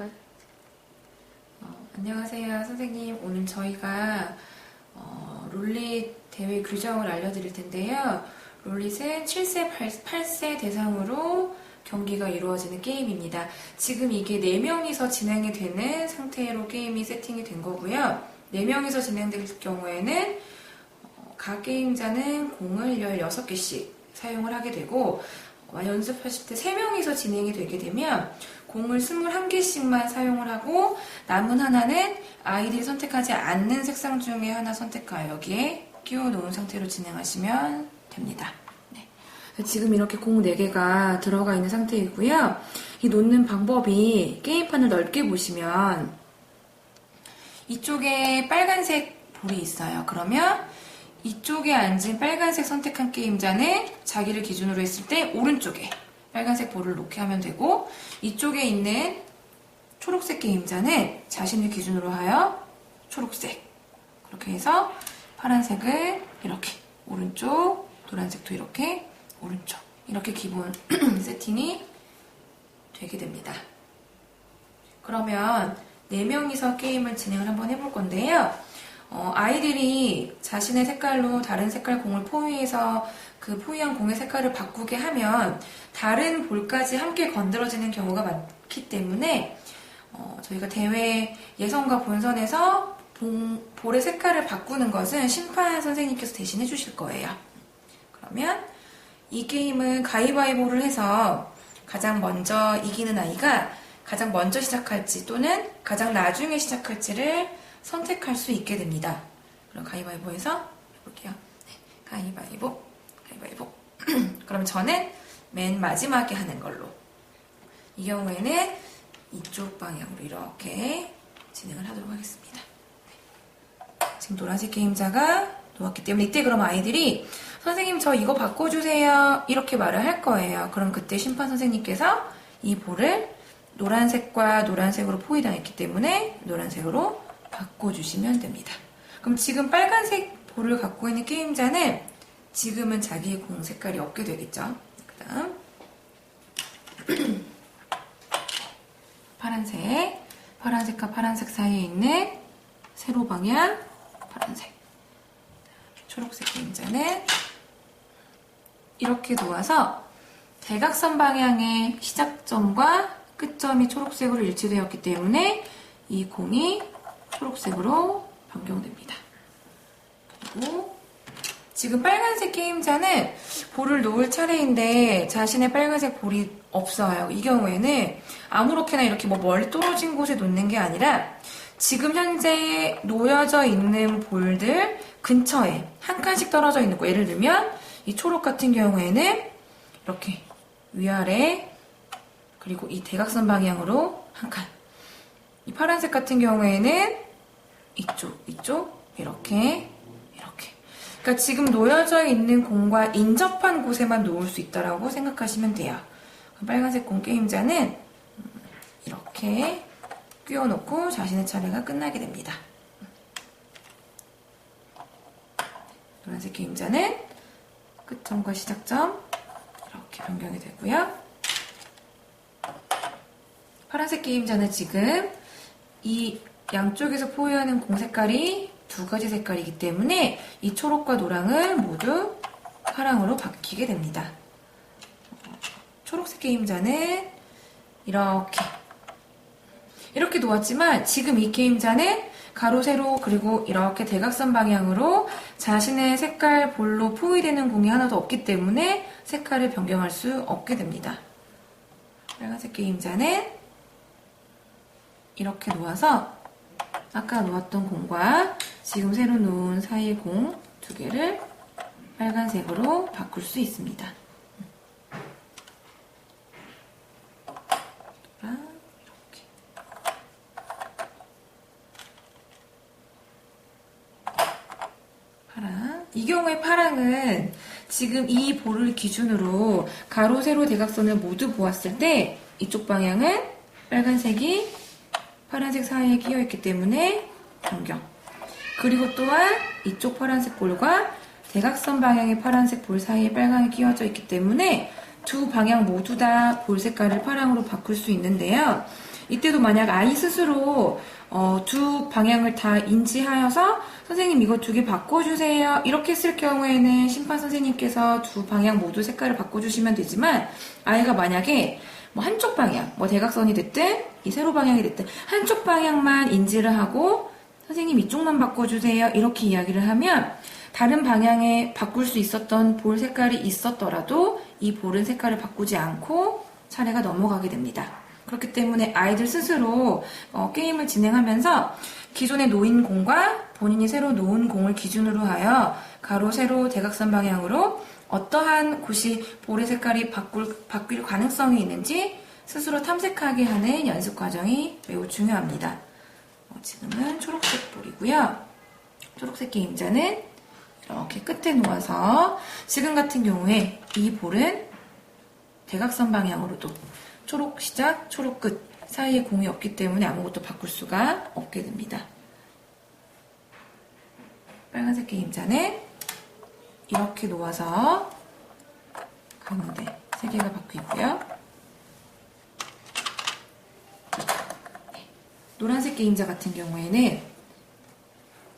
색깔. 어, 안녕하세요, 선생님. 오늘 저희가 어, 롤릿 대회 규정을 알려드릴 텐데요. 롤릿은 7세, 8, 세 대상으로 경기가 이루어지는 게임입니다. 지금 이게 4명이서 진행이 되는 상태로 게임이 세팅이 된 거고요. 4명이서 진행될 경우에는 어, 각 게임자는 공을 16개씩 사용을 하게 되고 어, 연습하실 때 3명이서 진행이 되게 되면 공을 21개씩만 사용을 하고 남은 하나는 아이들이 선택하지 않는 색상 중에 하나 선택하여 여기에 끼워 놓은 상태로 진행하시면 됩니다. 네. 지금 이렇게 공 4개가 들어가 있는 상태이고요. 이 놓는 방법이 게임판을 넓게 보시면 이쪽에 빨간색 볼이 있어요. 그러면 이쪽에 앉은 빨간색 선택한 게임자는 자기를 기준으로 했을 때 오른쪽에 빨간색 볼을 놓게 하면 되고 이쪽에 있는 초록색 게임자는 자신을 기준으로 하여 초록색 그렇게 해서 파란색을 이렇게 오른쪽 노란색도 이렇게 오른쪽 이렇게 기본 세팅이 되게 됩니다. 그러면 4명이서 게임을 진행을 한번 해볼 건데요. 어, 아이들이 자신의 색깔로 다른 색깔 공을 포위해서 그 포위한 공의 색깔을 바꾸게 하면 다른 볼까지 함께 건드려지는 경우가 많기 때문에 어, 저희가 대회 예선과 본선에서 봉- 볼의 색깔을 바꾸는 것은 심판 선생님께서 대신 해 주실 거예요. 그러면 이 게임은 가위바위보를 해서 가장 먼저 이기는 아이가 가장 먼저 시작할지 또는 가장 나중에 시작할지를 선택할 수 있게 됩니다. 그럼 가위바위보해서 해볼게요. 네, 가위바위보, 가위바위보. 그럼 저는 맨 마지막에 하는 걸로. 이 경우에는 이쪽 방향으로 이렇게 진행을 하도록 하겠습니다. 네. 지금 노란색 게임자가 놓았기 때문에 이때 그럼 아이들이 선생님 저 이거 바꿔주세요 이렇게 말을 할 거예요. 그럼 그때 심판 선생님께서 이 볼을 노란색과 노란색으로 포위당했기 때문에 노란색으로 바꿔주시면 됩니다. 그럼 지금 빨간색 볼을 갖고 있는 게임자는 지금은 자기의 공 색깔이 없게 되겠죠. 그 다음 파란색, 파란색과 파란색 사이에 있는 세로 방향 파란색, 초록색 게임자는 이렇게 놓아서 대각선 방향의 시작점과 끝점이 초록색으로 일치되었기 때문에 이 공이 초록색으로 변경됩니다. 그리고 지금 빨간색 게임자는 볼을 놓을 차례인데 자신의 빨간색 볼이 없어요. 이 경우에는 아무렇게나 이렇게 뭐 멀리 떨어진 곳에 놓는 게 아니라 지금 현재 놓여져 있는 볼들 근처에 한 칸씩 떨어져 있는 거. 예를 들면 이 초록 같은 경우에는 이렇게 위아래 그리고 이 대각선 방향으로 한 칸. 이 파란색 같은 경우에는 이쪽, 이쪽, 이렇게, 이렇게. 그러니까 지금 놓여져 있는 공과 인접한 곳에만 놓을 수 있다라고 생각하시면 돼요. 빨간색 공 게임자는 이렇게 끼워놓고 자신의 차례가 끝나게 됩니다. 노란색 게임자는 끝점과 시작점 이렇게 변경이 되고요. 파란색 게임자는 지금 이 양쪽에서 포위하는 공 색깔이 두 가지 색깔이기 때문에 이 초록과 노랑을 모두 파랑으로 바뀌게 됩니다. 초록색 게임자는 이렇게 이렇게 놓았지만 지금 이 게임자는 가로, 세로, 그리고 이렇게 대각선 방향으로 자신의 색깔 볼로 포위되는 공이 하나도 없기 때문에 색깔을 변경할 수 없게 됩니다. 빨간색 게임자는 이렇게 놓아서 아까 놓았던 공과 지금 새로 놓은 사이 공 두 개를 빨간색으로 바꿀 수 있습니다. 이 경우에 파랑은 지금 이 볼을 기준으로 가로, 세로, 대각선을 모두 보았을 때 이쪽 방향은 빨간색이 파란색 사이에 끼어 있기 때문에 변경. 그리고 또한 이쪽 파란색 볼과 대각선 방향의 파란색 볼 사이에 빨강이 끼워져 있기 때문에 두 방향 모두 다 볼 색깔을 파랑으로 바꿀 수 있는데요. 이때도 만약 아이 스스로 어, 두 방향을 다 인지하여서 선생님 이거 두 개 바꿔주세요 이렇게 했을 경우에는 심판 선생님께서 두 방향 모두 색깔을 바꿔주시면 되지만 아이가 만약에 뭐 한쪽 방향 뭐 대각선이 됐든 이 세로 방향이 됐든 한쪽 방향만 인지를 하고 선생님 이쪽만 바꿔주세요 이렇게 이야기를 하면 다른 방향에 바꿀 수 있었던 볼 색깔이 있었더라도 이 볼은 색깔을 바꾸지 않고 차례가 넘어가게 됩니다. 그렇기 때문에 아이들 스스로 어, 게임을 진행하면서 기존에 놓인 공과 본인이 새로 놓은 공을 기준으로 하여 가로, 세로, 대각선 방향으로 어떠한 곳이 볼의 색깔이 바꿀, 바뀔 가능성이 있는지 스스로 탐색하게 하는 연습 과정이 매우 중요합니다. 어, 지금은 초록색 볼이고요. 초록색 게임자는 이렇게 끝에 놓아서 지금 같은 경우에 이 볼은 대각선 방향으로도 초록 시작, 초록 끝 사이에 공이 없기 때문에 아무것도 바꿀 수가 없게 됩니다. 빨간색 게임자는 이렇게 놓아서 가운데 세 개가 바뀌고요. 네. 노란색 게임자 같은 경우에는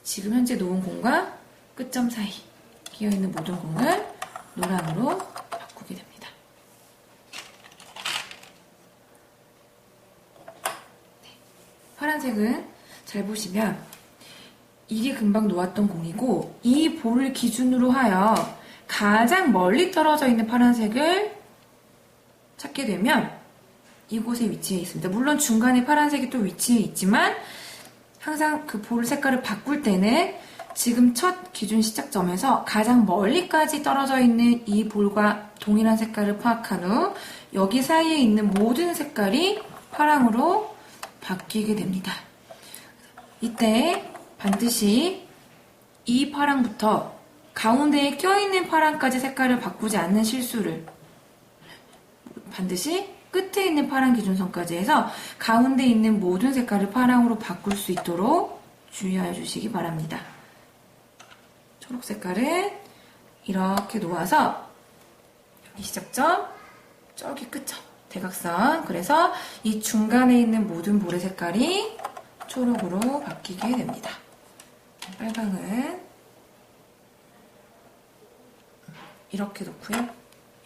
지금 현재 놓은 공과 끝점 사이 끼어있는 모든 공을 노란으로 바꾸게 됩니다. 네. 파란색은 잘 보시면 이게 금방 놓았던 공이고 이 볼을 기준으로 하여 가장 멀리 떨어져 있는 파란색을 찾게 되면 이곳에 위치해 있습니다. 물론 중간에 파란색이 또 위치해 있지만 항상 그 볼 색깔을 바꿀 때는 지금 첫 기준 시작점에서 가장 멀리까지 떨어져 있는 이 볼과 동일한 색깔을 파악한 후 여기 사이에 있는 모든 색깔이 파랑으로 바뀌게 됩니다. 이때 반드시 이 파랑부터 가운데에 껴있는 파랑까지 색깔을 바꾸지 않는 실수를 반드시 끝에 있는 파랑 기준선까지 해서 가운데 있는 모든 색깔을 파랑으로 바꿀 수 있도록 주의하여 주시기 바랍니다. 초록 색깔은 이렇게 놓아서 여기 시작점, 저기 끝점, 대각선. 그래서 이 중간에 있는 모든 볼의 색깔이 초록으로 바뀌게 됩니다. 빨강은 이렇게 놓고요.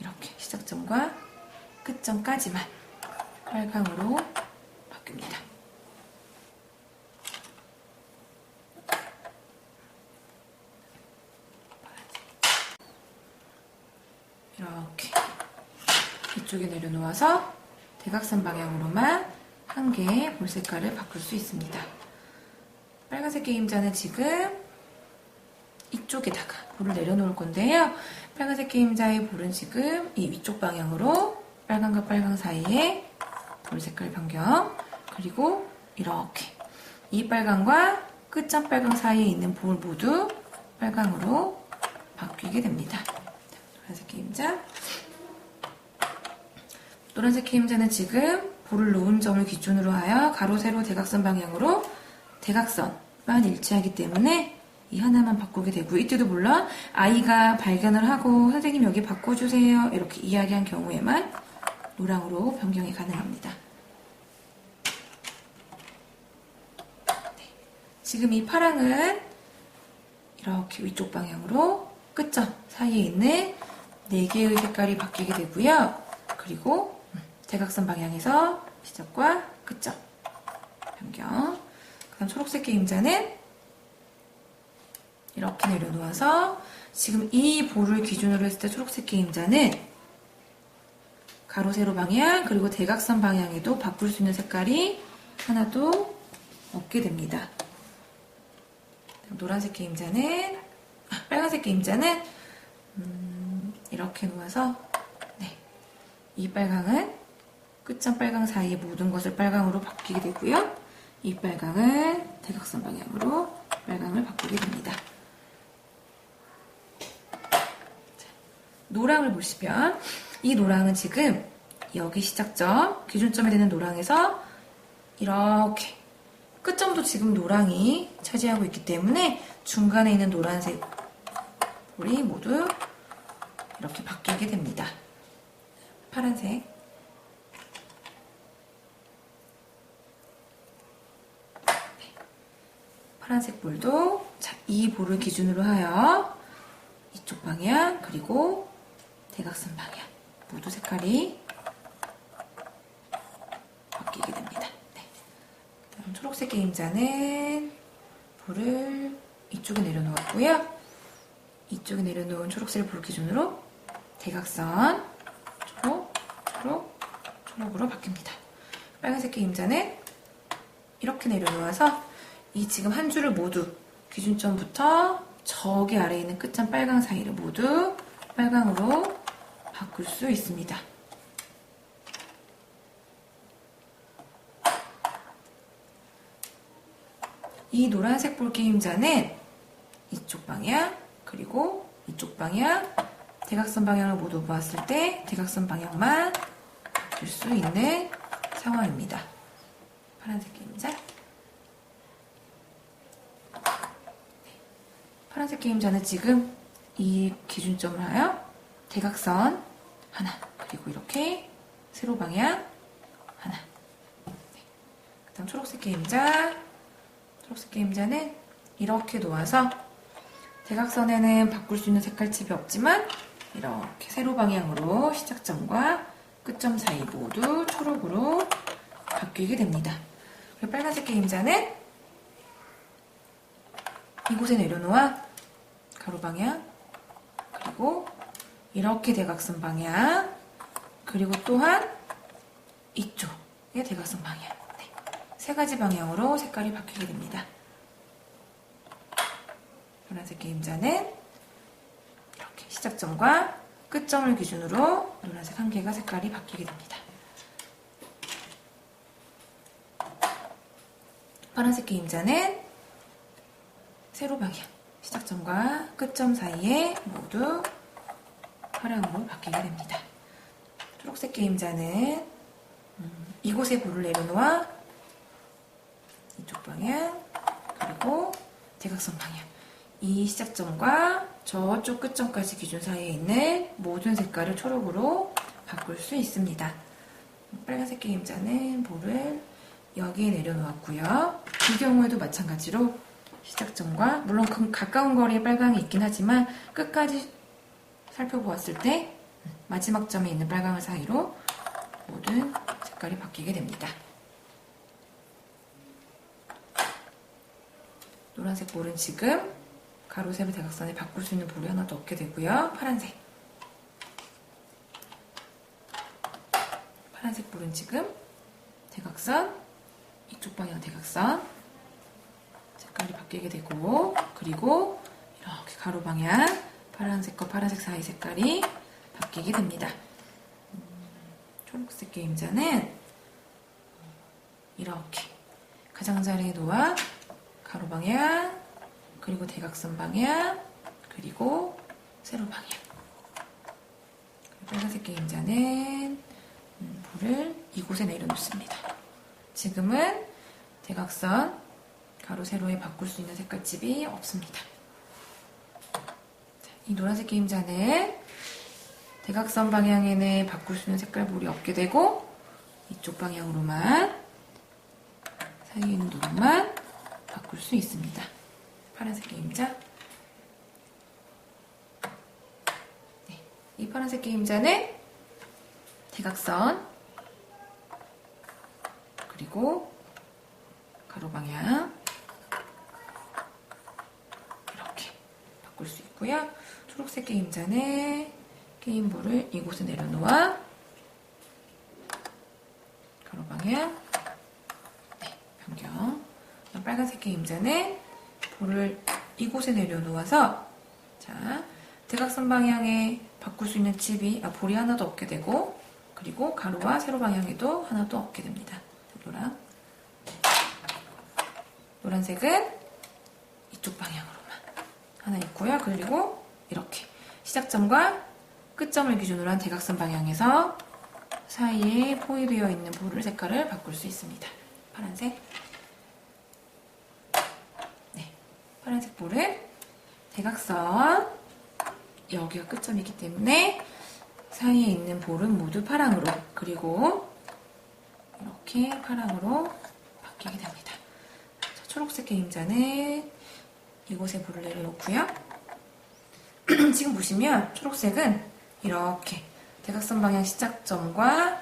이렇게 시작점과 끝점까지만 빨강으로 바뀝니다. 이렇게 이쪽에 내려놓아서 대각선 방향으로만 한 개의 볼 색깔을 바꿀 수 있습니다. 빨간색 게임자는 지금 이쪽에다가 볼을 내려놓을 건데요. 빨간색 게임자의 볼은 지금 이 위쪽 방향으로 빨강과 빨강 사이에 볼 색깔 변경 그리고 이렇게 이 빨강과 끝점 빨강 사이에 있는 볼 모두 빨강으로 바뀌게 됩니다. 노란색 게임자 노란색 게임자는 지금 볼을 놓은 점을 기준으로 하여 가로, 세로, 대각선 방향으로 대각선만 일치하기 때문에 이 하나만 바꾸게 되고 이때도 물론 아이가 발견을 하고 선생님 여기 바꿔주세요 이렇게 이야기한 경우에만 노랑으로 변경이 가능합니다. 네. 지금 이 파랑은 이렇게 위쪽 방향으로 끝점 사이에 있는 4개의 색깔이 바뀌게 되고요. 그리고 대각선 방향에서 시작과 끝점 변경 그 다음 초록색 게임자는 이렇게 내려놓아서 지금 이 볼을 기준으로 했을 때 초록색 게임자는 가로 세로 방향 그리고 대각선 방향에도 바꿀 수 있는 색깔이 하나도 없게 됩니다. 노란색 게임자는 아, 빨간색 게임자는 음, 이렇게 놓아서 네, 이 빨강은 끝점 빨강 사이의 모든 것을 빨강으로 바뀌게 되고요. 이 빨강은 대각선 방향으로 빨강을 바꾸게 됩니다. 노랑을 보시면 이 노랑은 지금 여기 시작점, 기준점이 되는 노랑에서 이렇게 끝점도 지금 노랑이 차지하고 있기 때문에 중간에 있는 노란색 볼이 모두 이렇게 바뀌게 됩니다. 파란색 파란색 볼도 자, 이 볼을 기준으로 하여 이쪽 방향 그리고 대각선 방향 모두 색깔이 바뀌게 됩니다. 네. 초록색 게임자는 볼을 이쪽에 내려놓았고요. 이쪽에 내려놓은 초록색 볼 기준으로 대각선 초록, 초록, 초록으로 바뀝니다. 빨간색 게임자는 이렇게 내려놓아서 이 지금 한 줄을 모두 기준점부터 저기 아래에 있는 끝점 빨강 사이를 모두 빨강으로 바꿀 수 있습니다. 이 노란색 볼 게 임자는 이쪽 방향 그리고 이쪽 방향 대각선 방향을 모두 보았을 때 대각선 방향만 바꿀 수 있는 상황입니다. 파란색 게임자 파란색 게임자는 지금 이 기준점을 하여 대각선 하나 그리고 이렇게 세로 방향 하나 네. 그 다음 초록색 게임자 초록색 게임자는 이렇게 놓아서 대각선에는 바꿀 수 있는 색깔 칩이 없지만 이렇게 세로 방향으로 시작점과 끝점 사이 모두 초록으로 바뀌게 됩니다. 그리고 빨간색 게임자는 이곳에 내려놓아 가로 방향 그리고 이렇게 대각선 방향 그리고 또한 이쪽의 대각선 방향 네. 세 가지 방향으로 색깔이 바뀌게 됩니다. 노란색 게임자는 이렇게 시작점과 끝점을 기준으로 노란색 한 개가 색깔이 바뀌게 됩니다. 파란색 게임자는 세로 방향, 시작점과 끝점 사이에 모두 파랑으로 바뀌게 됩니다. 초록색 게임자는 음, 이곳에 볼을 내려놓아 이쪽 방향 그리고 대각선 방향 이 시작점과 저쪽 끝점까지 기준 사이에 있는 모든 색깔을 초록으로 바꿀 수 있습니다. 빨간색 게임자는 볼을 여기에 내려놓았고요. 이 경우에도 마찬가지로 시작점과 물론 그 가까운 거리에 빨강이 있긴 하지만 끝까지 살펴보았을 때 마지막 점에 있는 빨강 사이로 모든 색깔이 바뀌게 됩니다. 노란색 볼은 지금 가로, 세로, 대각선에 바꿀 수 있는 볼이 하나도 없게 되고요. 파란색. 파란색 볼은 지금 대각선, 이쪽 방향 대각선 색깔이 바뀌게 되고 그리고 이렇게 가로 방향 파란색과 파란색 사이 색깔이 바뀌게 됩니다. 음, 초록색 게임자는 이렇게 가장자리에 놓아 가로 방향 그리고 대각선 방향 그리고 세로 방향 빨간색 게임자는 음, 볼을 이곳에 내려놓습니다. 지금은 대각선 가로 세로에 바꿀 수 있는 색깔집이 없습니다. 이 노란색 게임자는 대각선 방향에는 바꿀 수 있는 색깔 볼이 없게 되고 이쪽 방향으로만 사이에 있는 노랑만 바꿀 수 있습니다. 파란색 게임자 네, 이 파란색 게임자는 대각선 그리고 가로 방향 이렇게 있고요. 초록색 게임자는 게임볼을 이곳에 내려놓아 가로 방향 네, 변경 빨간색 게임자는 볼을 이곳에 내려놓아서 자 대각선 방향에 바꿀 수 있는 칩이 아, 볼이 하나도 없게 되고 그리고 가로와 세로 방향에도 하나도 없게 됩니다. 노랑 노란색은 이쪽 방향으로만 하나 있고요. 그리고 이렇게 시작점과 끝점을 기준으로 한 대각선 방향에서 사이에 포위되어 있는 볼을 색깔을 바꿀 수 있습니다. 파란색 네, 파란색 볼은 대각선 여기가 끝점이기 때문에 사이에 있는 볼은 모두 파랑으로 그리고 이렇게 파랑으로 바뀌게 됩니다. 자, 초록색 게임자는 이곳에 볼을 내려놓고요. 지금 보시면 초록색은 이렇게 대각선 방향 시작점과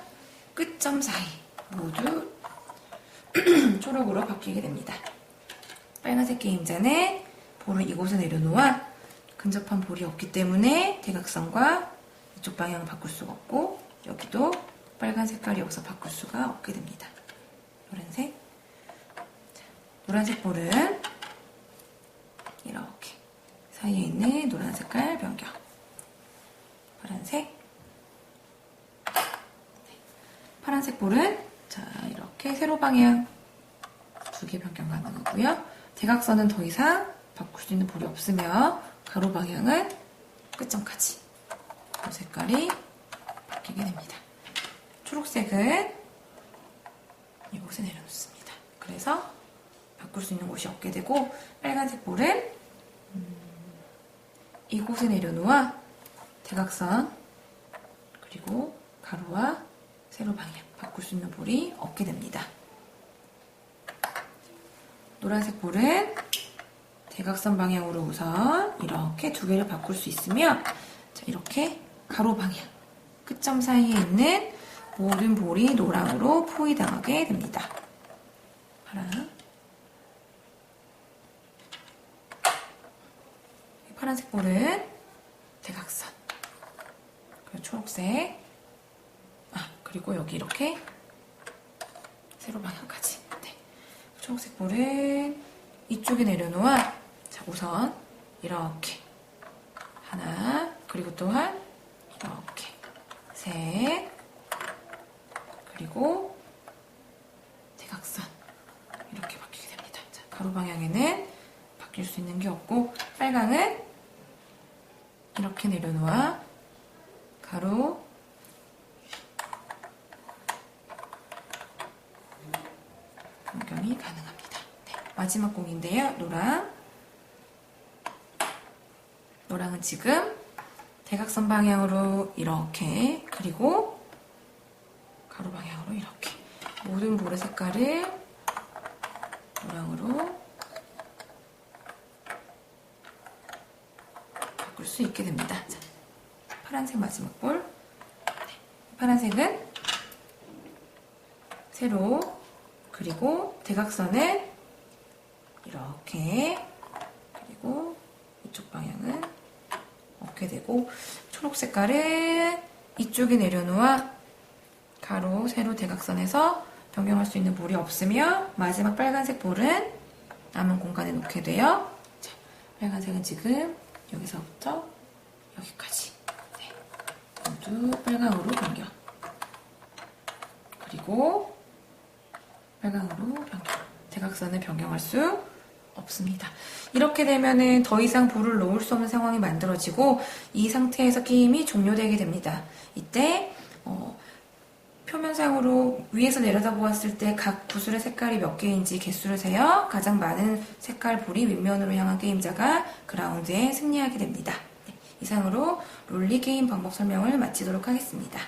끝점 사이 모두 초록으로 바뀌게 됩니다. 빨간색 게임자는 볼을 이곳에 내려놓아 근접한 볼이 없기 때문에 대각선과 이쪽 방향을 바꿀 수가 없고 여기도 빨간 색깔이 없어 바꿀 수가 없게 됩니다. 노란색 자, 노란색 볼은 이렇게 사이에 있는 노란 색깔 변경 파란색 네. 파란색 볼은 자 이렇게 세로 방향 두 개 변경 가능하고요. 대각선은 더 이상 바꿀 수 있는 볼이 없으며 가로 방향은 끝점까지 이 색깔이 바뀌게 됩니다. 초록색은 이곳에 내려놓습니다. 그래서 바꿀 수 있는 곳이 없게 되고 빨간색 볼은 음, 이곳에 내려놓아 대각선 그리고 가로와 세로 방향 바꿀 수 있는 볼이 없게 됩니다. 노란색 볼은 대각선 방향으로 우선 이렇게 두 개를 바꿀 수 있으며 자, 이렇게 가로 방향 끝점 사이에 있는 모든 볼이 노랑으로 포위당하게 됩니다. 파랑 파란색 볼은 대각선 그리고 초록색 아 그리고 여기 이렇게 세로 방향까지 네. 초록색 볼은 이쪽에 내려놓아 자 우선 이렇게 하나 그리고 또한 이렇게 셋 그리고 대각선 이렇게 바뀌게 됩니다. 자, 가로 방향에는 바뀔 수 있는 게 없고 빨강은 이렇게 내려놓아 가로 변경이 가능합니다. 네, 마지막 공인데요. 노랑 노랑은 지금 대각선 방향으로 이렇게 그리고 가로 방향으로 이렇게 모든 볼의 색깔을 노랑으로 바꿀 수 있게 됩니다. 자, 파란색 마지막 볼 네, 파란색은 세로 그리고 대각선은 이렇게 그리고 이쪽 방향은 없게 되고 초록 색깔은 이쪽에 내려놓아 가로, 세로, 대각선에서 변경할 수 있는 볼이 없으며 마지막 빨간색 볼은 남은 공간에 놓게 돼요. 자, 빨간색은 지금 여기서부터 여기까지 네, 모두 빨강으로 변경 그리고 빨강으로 변경 대각선을 변경할 수 없습니다. 이렇게 되면은 더 이상 볼을 놓을 수 없는 상황이 만들어지고 이 상태에서 게임이 종료되게 됩니다. 이때 어, 표면상으로 위에서 내려다보았을 때 각 구슬의 색깔이 몇 개인지 개수를 세어 가장 많은 색깔 볼이 윗면으로 향한 게임자가 그 라운드에 승리하게 됩니다. 네, 이상으로 롤리 게임 방법 설명을 마치도록 하겠습니다.